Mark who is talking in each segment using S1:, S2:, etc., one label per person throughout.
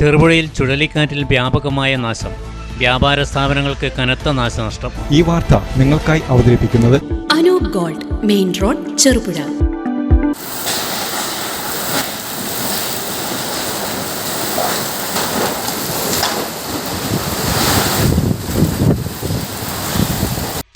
S1: ചെറുപുഴയിൽ ചുഴലിക്കാറ്റിൽ വ്യാപകമായ നാശം. വ്യാപാര സ്ഥാപനങ്ങൾക്ക് കനത്ത നാശനഷ്ടം.
S2: ഈ വാർത്ത നിങ്ങൾക്കായി അവതരിപ്പിക്കുന്നത്
S3: Anoop gold main road Cherupuzha.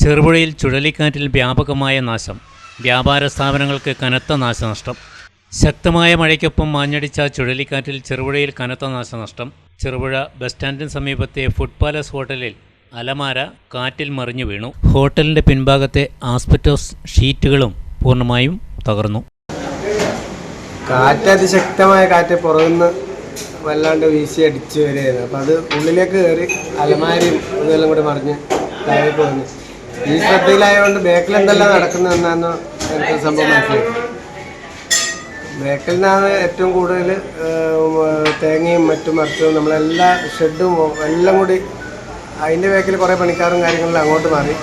S1: ചെറുപുഴയിൽ ചുഴലിക്കാറ്റിൽ വ്യാപകമായ നാശം. വ്യാപാര സ്ഥാപനങ്ങൾക്ക് കനത്ത നാശനഷ്ടം. ശക്തമായ മഴയ്ക്കൊപ്പം മാഞ്ഞടിച്ച ചുഴലിക്കാറ്റിൽ ചെറുപുഴയിൽ കനത്ത നാശനഷ്ടം. ചെറുപുഴ ബസ് സ്റ്റാൻഡിന് സമീപത്തെ ഫുഡ് പാലസ് ഹോട്ടലിൽ അലമാര കാറ്റിൽ മറിഞ്ഞു വീണു. ഹോട്ടലിന്റെ പിൻഭാഗത്തെ ആസ്പെറ്റോസ് ഷീറ്റുകളും പൂർണമായും തകർന്നു.
S4: കാറ്റ് അതിശക്തമായ കാറ്റ് പുറകുനിന്ന് വല്ലാണ്ട് വീശി അടിച്ചു വരികയായിരുന്നു അപ്പം അത് ഉള്ളിലേക്ക് കയറി അലമാരയും ഇതെല്ലാം കൂടി മറിഞ്ഞ് താഴേക്ക് വന്നു. ഈ ശ്രദ്ധയിലായതുകൊണ്ട് ബേക്കിലെന്തെല്ലാം എന്തെല്ലാം നടക്കുന്നതെന്നാന്ന് എനിക്ക് സംഭവം മനസ്സിലായി ബാക്കിൽ നിന്നാണ് ഏറ്റവും കൂടുതൽ തേങ്ങയും മറ്റും മറിച്ചും നമ്മളെല്ലാ ഷെഡും എല്ലാം കൂടി അതിന്റെ ബാക്കിൽ കുറേ പണിക്കാരും കാര്യങ്ങളിലും അങ്ങോട്ട് മാറി.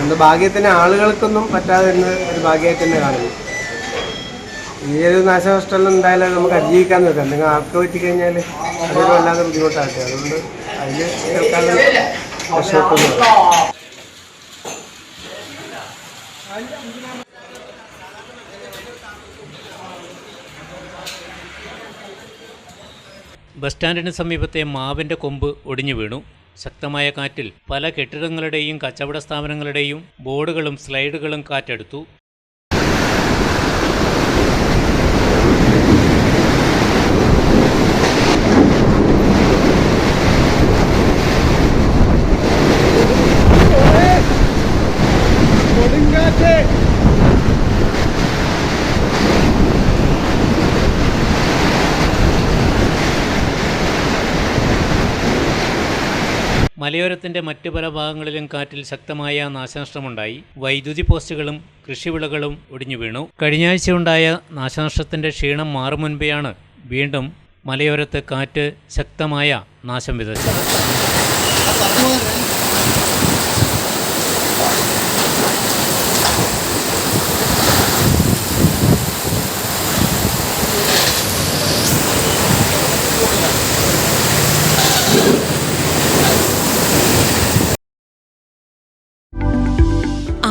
S4: എന്ത് ഭാഗ്യത്തിന് ആളുകൾക്കൊന്നും പറ്റാതെ എന്ന് ഒരു ഭാഗ്യമായിട്ട് തന്നെ കാണുന്നു. ഈ ഒരു നാശനഷ്ടം എന്തായാലും നമുക്ക് അതിജീവിക്കാൻ നോക്കാം എന്തെങ്കിലും ആർക്ക് പറ്റി കഴിഞ്ഞാൽ അതൊരു വല്ലാതെ ബുദ്ധിമുട്ടാകട്ടെ. അതുകൊണ്ട് അതിൽ കേൾക്കാതെ രക്ഷപ്പെട്ടു
S1: ബസ് സ്റ്റാൻഡിന് സമീപത്തെ മാവിന്റെ കൊമ്പ് ഒടിഞ്ഞു വീണു. ശക്തമായ കാറ്റിൽ പല കെട്ടിടങ്ങളുടെയും കച്ചവട സ്ഥാപനങ്ങളുടെയും ബോർഡുകളും സ്ലൈഡുകളും കാറ്റെടുത്തു മലയോരത്തിന്റെ മറ്റു പല ഭാഗങ്ങളിലും കാറ്റിൽ ശക്തമായ നാശനഷ്ടമുണ്ടായി. വൈദ്യുതി പോസ്റ്റുകളും കൃഷിവിളകളും ഒടിഞ്ഞു വീണു. കഴിഞ്ഞയാഴ്ചയുണ്ടായ നാശനഷ്ടത്തിന്റെ ക്ഷീണം മാറും മുൻപെയാണ് വീണ്ടും മലയോരത്ത് കാറ്റ് ശക്തമായ നാശം വിതച്ചത്.